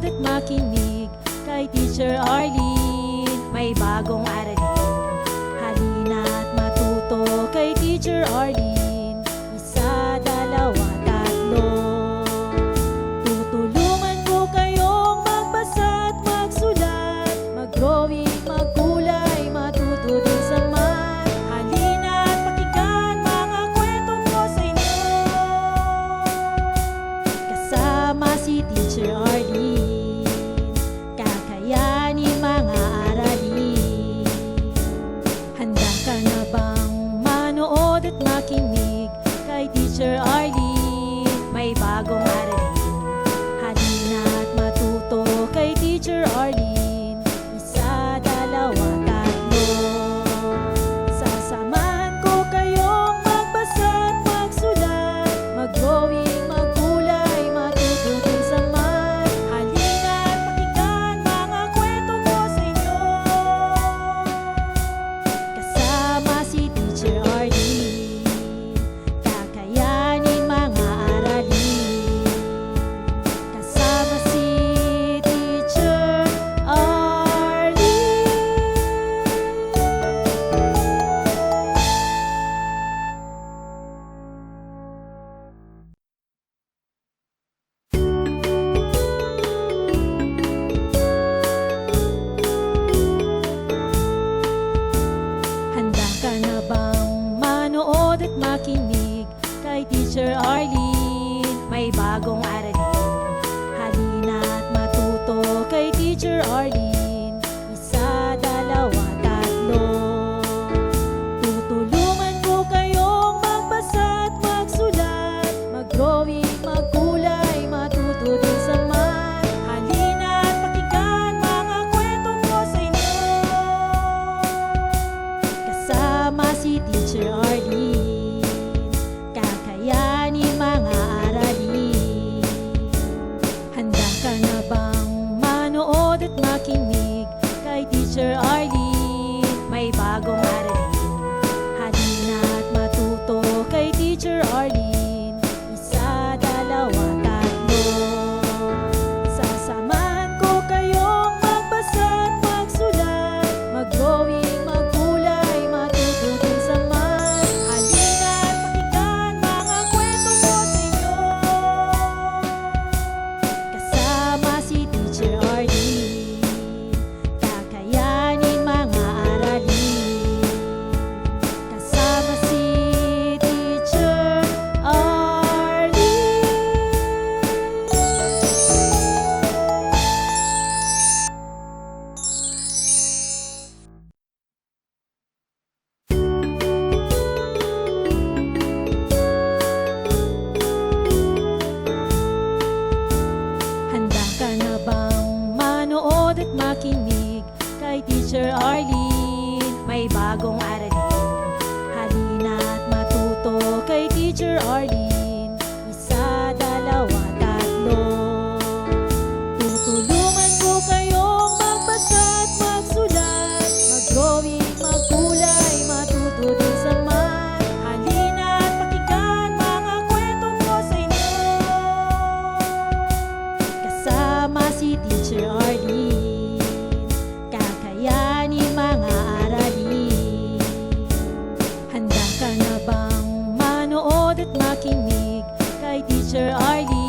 manood at makinig kay Teacher Arlene. May bagong aralin, halina at matuto kay Teacher Arlene. Isa, dalawa, tatlo. Tutulungan ko kayong magbasa at magsulat, mag-drawing Teacher Arlene, may bagong kay Teacher Arlene. May bagong aralin Halina't matuto kay Teacher Arlene. Isa, dalawa, tatlo. Tutulungan ko kayong magbasa at magsulat. Mag-drawing, magkulay, matuto din sa mat Halina't pakinggan mga kwento ko sa inyo. Kasama si Teacher Arlene. Sana bang manood at makinig kay Teacher Arlene?